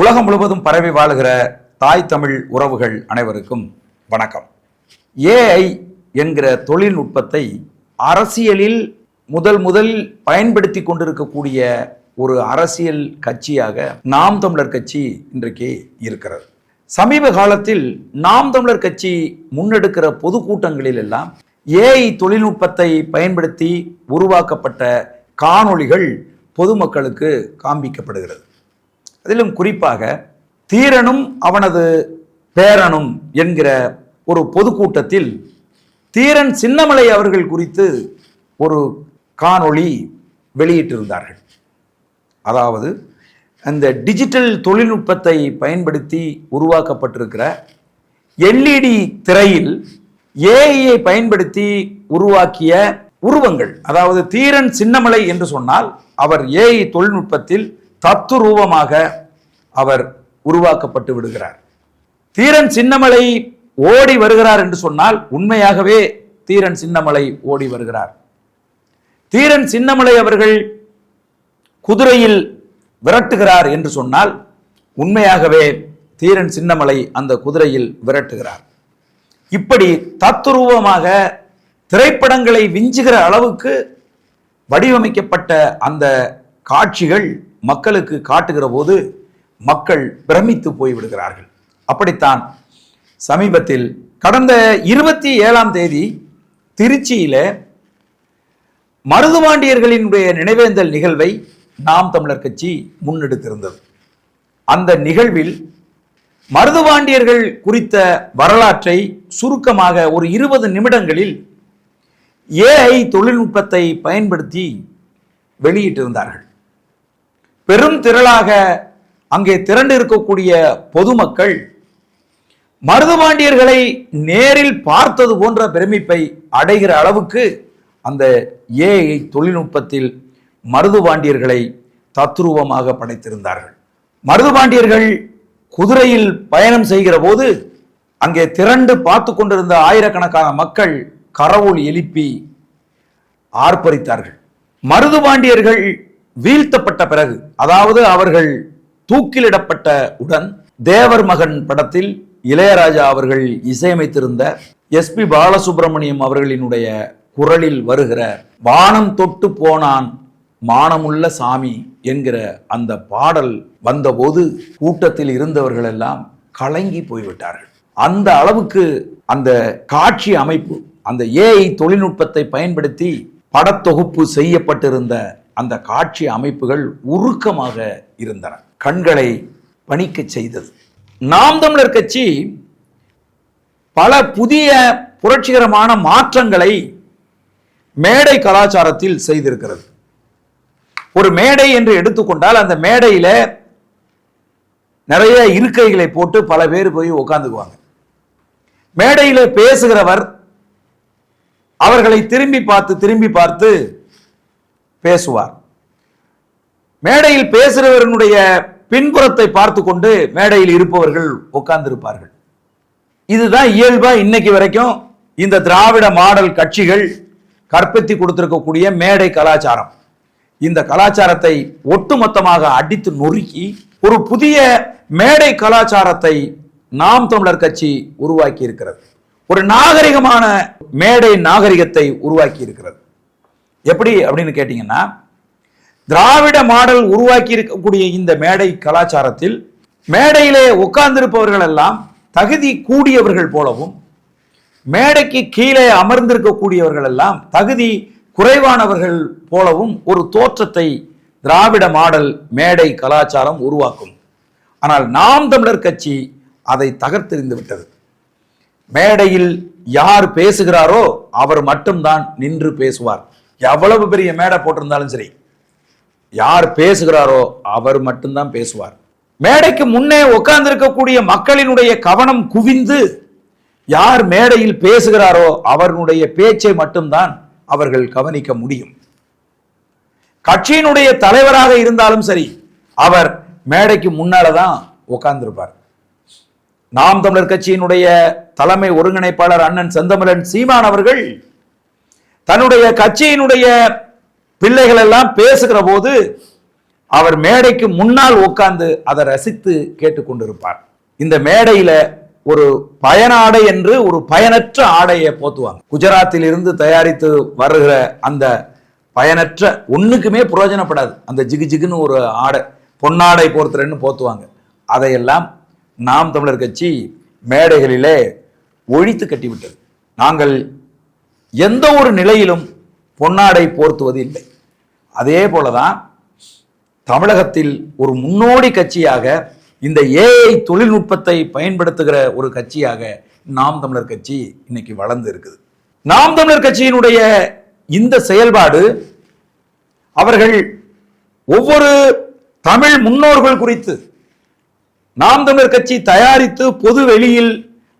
உலகம் முழுவதும் பரவி வாழுகிற தாய் தமிழ் உறவுகள் அனைவருக்கும் வணக்கம். ஏஐ என்கிற தொழில்நுட்பத்தை அரசியலில் முதல் முதல் பயன்படுத்தி கொண்டிருக்கக்கூடிய ஒரு அரசியல் கட்சியாக நாம் தமிழர் கட்சி இன்றைக்கு இருக்கிறது. சமீப காலத்தில் நாம் தமிழர் கட்சி முன்னெடுக்கிற பொதுக்கூட்டங்களில் எல்லாம் ஏஐ தொழில்நுட்பத்தை பயன்படுத்தி உருவாக்கப்பட்ட காணொளிகள் பொதுமக்களுக்கு காண்பிக்கப்படுகிறது. அதிலும் குறிப்பாக தீரனும் அவனது பேரனும் என்கிற ஒரு பொதுக்கூட்டத்தில் தீரன் சின்னமலை அவர்கள் குறித்து ஒரு காணொளி வெளியிட்டிருந்தார்கள். அதாவது அந்த டிஜிட்டல் தொழில்நுட்பத்தை பயன்படுத்தி உருவாக்கப்பட்டிருக்கிற எல்இடி திரையில் ஏஐயை பயன்படுத்தி உருவாக்கிய உருவங்கள் அதாவது தீரன் சின்னமலை என்று சொன்னால் அவர் ஏஐ தொழில்நுட்பத்தில் தத்துரூபமாக அவர் உருவாக்கப்பட்டு விடுகிறார். தீரன் சின்னமலை ஓடி வருகிறார் என்று சொன்னால் உண்மையாகவே தீரன் சின்னமலை ஓடி வருகிறார். தீரன் சின்னமலை அவர்கள் குதிரையில் விரட்டுகிறார் என்று சொன்னால் உண்மையாகவே தீரன் சின்னமலை அந்த குதிரையில் விரட்டுகிறார். இப்படி தத்துரூபமாக திரைப்படங்களை விஞ்சுகிற அளவுக்கு வடிவமைக்கப்பட்ட அந்த காட்சிகள் மக்களுக்கு காட்டுகிற போது மக்கள் பிரமித்து போய்விடுகிறார்கள் அப்படித்தான் சமீபத்தில் கடந்த இருபத்தி ஏழாம் தேதி திருச்சியில மருதுவாண்டியர்களினுடைய நினைவேந்தல் நிகழ்வை நாம் தமிழர் கட்சி முன்னெடுத்திருந்தது. அந்த நிகழ்வில் மருதுவாண்டியர்கள் குறித்த வரலாற்றை சுருக்கமாக ஒரு இருபது நிமிடங்களில் ஏஐ தொழில்நுட்பத்தை பயன்படுத்தி வெளியிட்டிருந்தார்கள். பெரும் திரளாக அங்கே திரண்டு இருக்கக்கூடிய பொதுமக்கள் மருதுபாண்டியர்களை நேரில் பார்த்தது போன்ற பெருமிப்பை அடைகிற அளவுக்கு அந்த ஏஐ தொழில்நுட்பத்தில் மருதுபாண்டியர்களை தத்ரூபமாக படைத்திருந்தார்கள். மருதுபாண்டியர்கள் குதிரையில் பயணம் செய்கிற போது அங்கே திரண்டு பார்த்து கொண்டிருந்த ஆயிரக்கணக்கான மக்கள் கரவுள் எழுப்பி ஆர்ப்பரித்தார்கள். மருதுபாண்டியர்கள் வீழ்த்தப்பட்ட பிறகு அதாவது அவர்கள் தூக்கிலிடப்பட்ட உடன் தேவர் மகன் படத்தில் இளையராஜா அவர்கள் இசையமைத்திருந்த எஸ்பி பாலசுப்ரமணியம் அவர்களினுடைய குரலில் வருகிற வானம் தொட்டு போனான் மானமுள்ள சாமி என்கிற அந்த பாடல் வந்தபோது கூட்டத்தில் இருந்தவர்கள் எல்லாம் கலங்கி போய்விட்டார்கள். அந்த அளவுக்கு அந்த காட்சி அமைப்பு அந்த ஏஐ தொழில்நுட்பத்தை பயன்படுத்தி படத்தொகுப்பு செய்யப்பட்டிருந்த அந்த காட்சி அமைப்புகள் உருக்கமாக இருந்தன. கண்களை பணிக்க செய்தது. நாம் தமிழர் கட்சி பல புதிய புரட்சிகரமான மாற்றங்களை மேடை கலாச்சாரத்தில் செய்திருக்கிறது. ஒரு மேடை என்று எடுத்துக்கொண்டால் அந்த மேடையில நிறைய இருக்கைகளை போட்டு பல பேர் போய் உட்காந்துக்குவாங்க மேடையில பேசுகிறவர் அவர்களை திரும்பி பார்த்து திரும்பி பார்த்து பேசுவார். மேடையில் பேசுகிறவர்களுடைய பின்புறத்தை பார்த்து கொண்டு மேடையில் இருப்பவர்கள் உட்கார்ந்திருப்பார்கள். இதுதான் இயல்பா இன்னைக்கு வரைக்கும் இந்த திராவிட மாடல் கட்சிகள் கற்பித்தி கொடுத்திருக்கக்கூடிய மேடை கலாச்சாரம். இந்த கலாச்சாரத்தை ஒட்டுமொத்தமாக அடித்து நொறுக்கி ஒரு புதிய மேடை கலாச்சாரத்தை நாம் தமிழர் கட்சி உருவாக்கி இருக்கிறது ஒரு நாகரிகமான மேடை நாகரிகத்தை உருவாக்கி இருக்கிறது எப்படி அப்படின்னு கேட்டீங்கன்னா திராவிட மாடல் உருவாக்கி இருக்கக்கூடிய இந்த மேடை கலாச்சாரத்தில் மேடையிலே உட்கார்ந்திருப்பவர்கள் எல்லாம் தகுதி கூடியவர்கள் போலவும் மேடைக்கு கீழே அமர்ந்திருக்கக்கூடியவர்கள் எல்லாம் தகுதி குறைவானவர்கள் போலவும் ஒரு தோற்றத்தை திராவிட மாடல் மேடை கலாச்சாரம் உருவாக்கும். ஆனால் நாம் தமிழர் கட்சி அதை தகர்த்தெறிந்து விட்டது. மேடையில் யார் பேசுகிறாரோ அவர் மட்டும்தான் நின்று பேசுவார். எவ்வளவு பெரிய மேடை போட்டிருந்தாலும் சரி யார் பேசுகிறாரோ அவர் மட்டும்தான் பேசுவார். மேடைக்கு முன்னே உட்கார்ந்திருக்கக்கூடிய மக்களினுடைய கவனம் குவிந்து யார் மேடையில் பேசுகிறாரோ அவர்களுடைய பேச்சை மட்டும்தான் அவர்கள் கவனிக்க முடியும். கட்சியினுடைய தலைவராக இருந்தாலும் சரி அவர் மேடைக்கு முன்னால தான் உட்கார்ந்திருப்பார். நாம் தமிழர் கட்சியினுடைய தலைமை ஒருங்கிணைப்பாளர் அண்ணன் செந்தமிழன் சீமான் அவர்கள் தன்னுடைய கட்சியினுடைய பிள்ளைகள் எல்லாம் பேசுகிற போது அவர் மேடைக்கு முன்னால் உட்கார்ந்து அதை ரசித்து கேட்டுக்கொண்டிருப்பார். இந்த மேடையில ஒரு பயனாடை என்று ஒரு பயனற்ற ஆடையை போத்துவாங்க. குஜராத்தில் இருந்து தயாரித்து வருகிற அந்த பயனற்ற ஒண்ணுக்குமே பிரயோஜனப்படாது. அந்த ஜிகு ஜிகுன்னு ஒரு ஆடை பொன்னாடை போர்த்துறேன்னு போத்துவாங்க. அதையெல்லாம் நாம் தமிழர் கட்சி மேடைகளிலே ஒழித்து கட்டிவிட்டது. நாங்கள் எந்த ஒரு நிலையிலும் பொன்னாடை போர்த்துவது இல்லை. அதே போலதான் தமிழகத்தில் ஒரு முன்னோடி கட்சியாக இந்த ஏஐ தொழில்நுட்பத்தை பயன்படுத்துகிற ஒரு கட்சியாக நாம் தமிழர் கட்சி இன்னைக்கு வளர்ந்து இருக்குது. நாம் தமிழர் கட்சியினுடைய இந்த செயல்பாடு அவர்கள் ஒவ்வொரு தமிழ் முன்னோர்கள் குறித்து நாம் தமிழர் கட்சி தயாரித்து பொது வெளியில்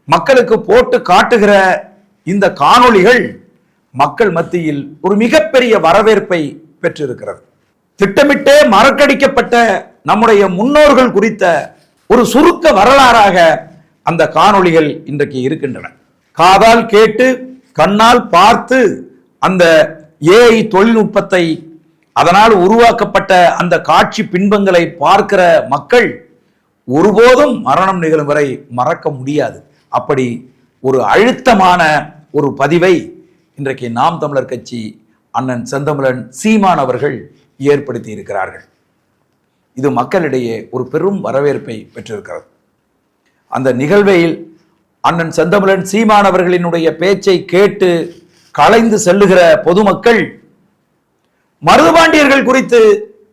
மக்களுக்கு போட்டு காட்டுகிற இந்த காணொளிகள் மக்கள் மத்தியில் ஒரு மிகப்பெரிய வரவேற்பை பெற்றிருக்கிறது. திட்டமிட்டே மறக்கடிக்கப்பட்ட நம்முடைய முன்னோர்கள் குறித்த ஒரு சுருக்க வரலாறாக அந்த காணொளிகள் இன்றைக்கு இருக்கின்றன. காதால் கேட்டு கண்ணால் பார்த்து அந்த ஏஐ தொழில்நுட்பத்தை அதனால் உருவாக்கப்பட்ட அந்த காட்சி பின்பங்களை பார்க்கிற மக்கள் ஒருபோதும் மரணம் நிகழும் வரை மறக்க முடியாது. அப்படி ஒரு அழுத்தமான ஒரு பதிவை இன்றைக்கு நாம் தமிழர் கட்சி அண்ணன் செந்தமிழன் சீமான் அவர்கள் ஏற்படுத்தி இருக்கிறார்கள். இது மக்களிடையே ஒரு பெரும் வரவேற்பை பெற்றிருக்கிறது. அந்த நிகழ்வையில் அண்ணன் செந்தமிழன் சீமான் அவர்களினுடைய பேச்சை கேட்டு கலைந்து செல்லுகிற பொதுமக்கள் மருதுபாண்டியர்கள் குறித்து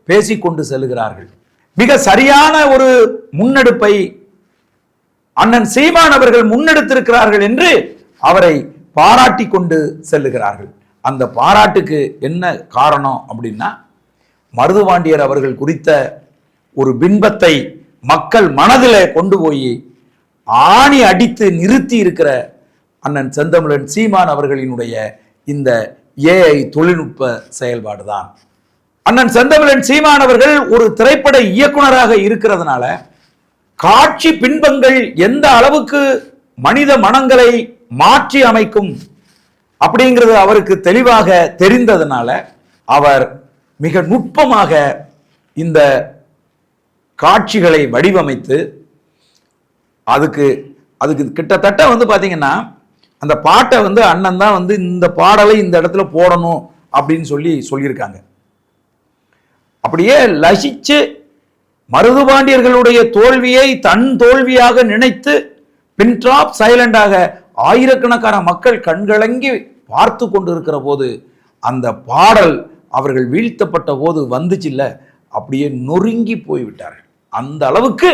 பேசிக்கொண்டு செல்லுகிறார்கள். மிக சரியான ஒரு முன்னெடுப்பை அண்ணன் சீமான் அவர்கள் முன்னெடுத்திருக்கிறார்கள் என்று அவரை பாராட்டி கொண்டு செல்லுகிறார்கள். அந்த பாராட்டுக்கு என்ன காரணம் அப்படின்னா மருதுபாண்டியர் அவர்கள் குறித்த ஒரு பின்பத்தை மக்கள் மனதில் கொண்டு போய் ஆணி அடித்து நிறுத்தி இருக்கிற அண்ணன் செந்தமிழன் சீமான் அவர்களினுடைய இந்த ஏஐ தொழில்நுட்ப செயல்பாடு தான் அண்ணன் செந்தமிழன் சீமான் அவர்கள் ஒரு திரைப்பட இயக்குனராக இருக்கிறதுனால காட்சி பின்பங்கள் எந்த அளவுக்கு மனித மனங்களை மாற்றி அமைக்கும் அப்படிங்கிறது அவருக்கு தெளிவாக தெரிந்ததுனால அவர் மிக நுட்பமாக இந்த காட்சிகளை வடிவமைத்து அதுக்கு அதுக்கு கிட்டத்தட்ட வந்து பார்த்தீங்கன்னா அந்த பாட்டை வந்து அண்ணன் தான் வந்து இந்த பாடலை இந்த இடத்துல போடணும் அப்படின்னு சொல்லி சொல்லியிருக்காங்க. அப்படியே லசிச்சு மருதுபாண்டியர்களுடைய தோல்வியை தன் தோல்வியாக நினைத்து பின்ட்ராப் சைலண்டாக ஆயிரக்கணக்கான மக்கள் கண்கலங்கி பார்த்து கொண்டிருக்கிற போது அந்த பாடல் அவர்கள் வீழ்த்தப்பட்ட போது வந்துச்சுல்ல அப்படியே நொறுங்கி போய்விட்டார்கள். அந்த அளவுக்கு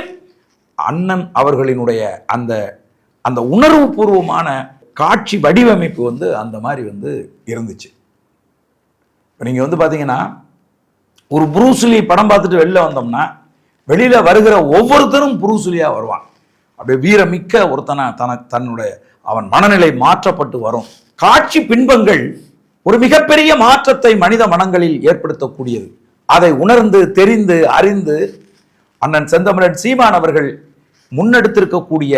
அண்ணன் அவர்களினுடைய அந்த அந்த உணர்வு பூர்வமான காட்சி வடிவமைப்பு வந்து அந்த மாதிரி வந்து இருந்துச்சு. இப்போ நீங்கள் வந்து பார்த்தீங்கன்னா ஒரு புரூஸ்லி படம் பார்த்துட்டு வெளில வந்தோம்னா வெளியில் வருகிற ஒவ்வொருத்தரும் புரூஸ்லியா வருவான் அப்படியே வீரமிக்க ஒருத்தனை தன தன்னுடைய அவன் மனநிலை மாற்றப்பட்டு வரும். காட்சி பின்பங்கள் ஒரு மிகப்பெரிய மாற்றத்தை மனித மனங்களில் ஏற்படுத்தக்கூடியது. அதை உணர்ந்து தெரிந்து அறிந்து அண்ணன் செந்தமிழன் சீமான் அவர்கள் முன்னெடுத்திருக்கக்கூடிய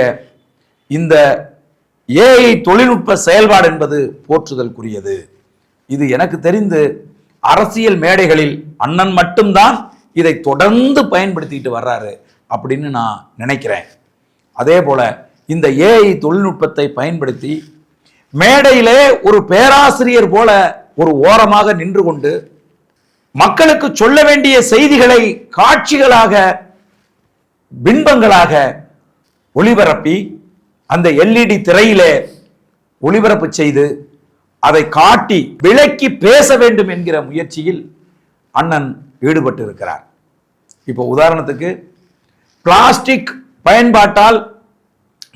இந்த ஏஐ தொழில்நுட்ப செயல்பாடு என்பது போற்றுதலுக்குரியது இது எனக்கு தெரிந்து அரசியல் மேடைகளில் அண்ணன் மட்டும்தான் இதை தொடர்ந்து பயன்படுத்திட்டு வர்றாரு அப்படின்னு நான் நினைக்கிறேன். அதே போல இந்த ஏஐ தொழில்நுட்பத்தை பயன்படுத்தி மேடையிலே ஒரு பேராசிரியர் போல ஒரு ஓரமாக நின்று கொண்டு மக்களுக்கு சொல்ல வேண்டிய செய்திகளை காட்சிகளாக பின்பங்களாக ஒளிபரப்பி அந்த எல்இடி திரையிலே ஒளிபரப்பு செய்து அதை காட்டி விளக்கி பேச வேண்டும் என்கிற முயற்சியில் அண்ணன் ஈடுபட்டு இருக்கிறார் இப்போ உதாரணத்துக்கு பிளாஸ்டிக் பயன்பாட்டால்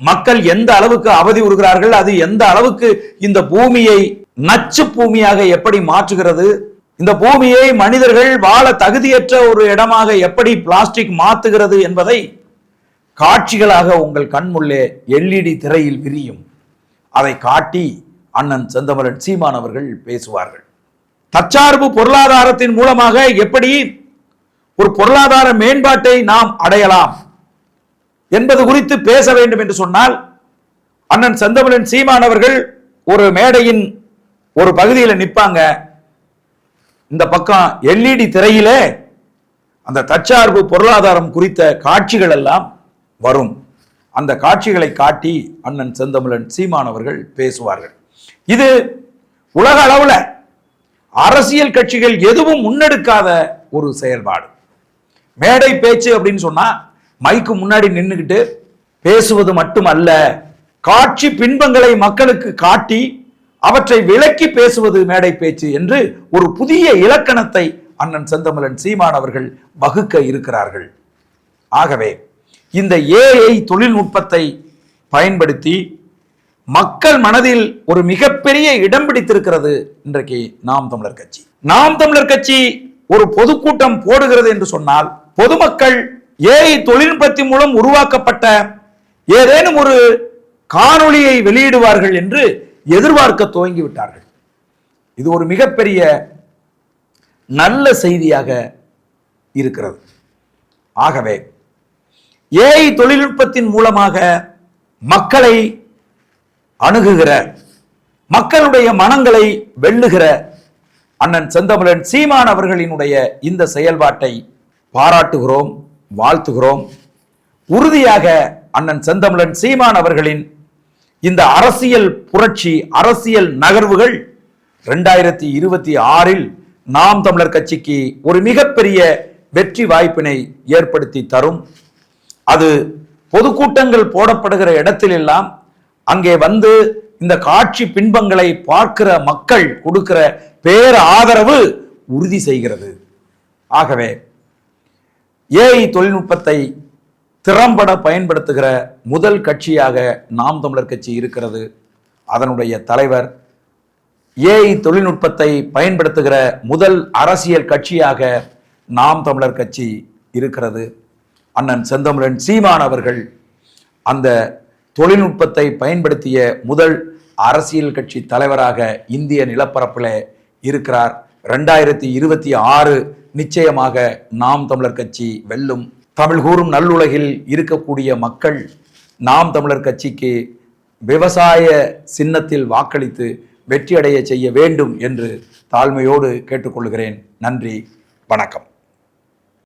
மக்கள் எந்த அளவுக்கு அவதி உறுகிறார்கள் அது எந்த அளவுக்கு இந்த பூமியை நச்சு பூமியாக எப்படி மாற்றுகிறது இந்த பூமியை மனிதர்கள் வாழ தகுதியற்ற ஒரு இடமாக எப்படி பிளாஸ்டிக் மாத்துகிறது என்பதை காட்சிகளாக உங்கள் கண்முள்ளே எல்இடி திரையில் விரியும். அதை காட்டி அண்ணன் செந்தமரன் சீமான் அவர்கள் பேசுவார்கள். தற்சார்பு பொருளாதாரத்தின் மூலமாக எப்படி ஒரு பொருளாதார மேம்பாட்டை நாம் அடையலாம்? என்பது குறித்து பேச வேண்டும் என்று சொன்னால் அண்ணன் செந்தமிழன் சீமான் அவர்கள் ஒரு மேடையின் ஒரு பகுதியில் நிற்பாங்க. இந்த பக்கம் எல்இடி திரையிலே அந்த தற்சார்பு பொருளாதாரம் குறித்த காட்சிகள் எல்லாம் வரும். அந்த காட்சிகளை காட்டி அண்ணன் செந்தமிழன் சீமான் அவர்கள் பேசுவார்கள். இது உலக அளவில் அரசியல் கட்சிகள் எதுவும் முன்னெடுக்காத ஒரு செயல்பாடு. மேடை பேச்சு அப்படின்னு சொன்னா மைக்கு முன்னாடி நின்றுக்கிட்டு பேசுவது மட்டுமல்ல காட்சி பின்பங்களை மக்களுக்கு காட்டி அவற்றை விளக்கி பேசுவது மேடை பேச்சு என்று ஒரு புதிய இலக்கணத்தை அண்ணன் செந்தமலன் சீமான் அவர்கள் வகுக்க இருக்கிறார்கள். ஆகவே இந்த ஏஐ தொழில்நுட்பத்தை பயன்படுத்தி மக்கள் மனதில் ஒரு மிகப்பெரிய இடம் பிடித்திருக்கிறது இன்றைக்கு நாம் தமிழர் கட்சி. நாம் தமிழர் கட்சி ஒரு பொதுக்கூட்டம் போடுகிறது என்று சொன்னால் பொதுமக்கள் ஏஐ தொழில்நுட்பத்தின் மூலம் உருவாக்கப்பட்ட ஏதேனும் ஒரு காணொளியை வெளியிடுவார்கள் என்று எதிர்பார்க்க துவங்கி விட்டார்கள் இது ஒரு மிகப்பெரிய நல்ல செய்தியாக இருக்கிறது. ஆகவே ஏஐ தொழில்நுட்பத்தின் மூலமாக மக்களை அணுகுகிற மக்களுடைய மனங்களை வெல்லுகிற அண்ணன் செந்தமிழன் சீமான் அவர்களினுடைய இந்த செயல்பாட்டை பாராட்டுகிறோம். வாழ்த்துகிறோம். உறுதியாக அண்ணன் செந்தமிழன் சீமான் அவர்களின் இந்த அரசியல் புரட்சி அரசியல் நகர்வுகள் ரெண்டாயிரத்தி இருபத்தி ஆறில் நாம் தமிழர் கட்சிக்கு ஒரு மிகப்பெரிய வெற்றி வாய்ப்பினை ஏற்படுத்தி தரும். அது பொதுக்கூட்டங்கள் போடப்படுகிற இடத்திலெல்லாம் அங்கே வந்து இந்த காட்சி பின்பங்களை பார்க்கிற மக்கள் கொடுக்கிற பேர ஆதரவு உறுதி செய்கிறது. ஆகவே ஏஐ தொழில்நுட்பத்தை திறம்பட பயன்படுத்துகிற முதல் கட்சியாக நாம் தமிழர் கட்சி இருக்கிறது. அதனுடைய தலைவர் ஏஐ தொழில்நுட்பத்தை பயன்படுத்துகிற முதல் அரசியல் கட்சியாக நாம் தமிழர் கட்சி இருக்கிறது. அண்ணன் செந்தமிழன் சீமான் அவர்கள் அந்த தொழில்நுட்பத்தை பயன்படுத்திய முதல் அரசியல் கட்சி தலைவராக இந்திய நிலப்பரப்பில் இருக்கிறார். ரெண்டாயிரத்தி இருபத்தி ஆறு நிச்சயமாக நாம் தமிழர் கட்சி வெல்லும். தமிழ் கூறும் நல்லுலகில் இருக்கக்கூடிய மக்கள் நாம் தமிழர் கட்சிக்கு விவசாய சின்னத்தில் வாக்களித்து வெற்றியடைய செய்ய வேண்டும் என்று தாழ்மையோடு கேட்டுக்கொள்கிறேன். நன்றி வணக்கம்.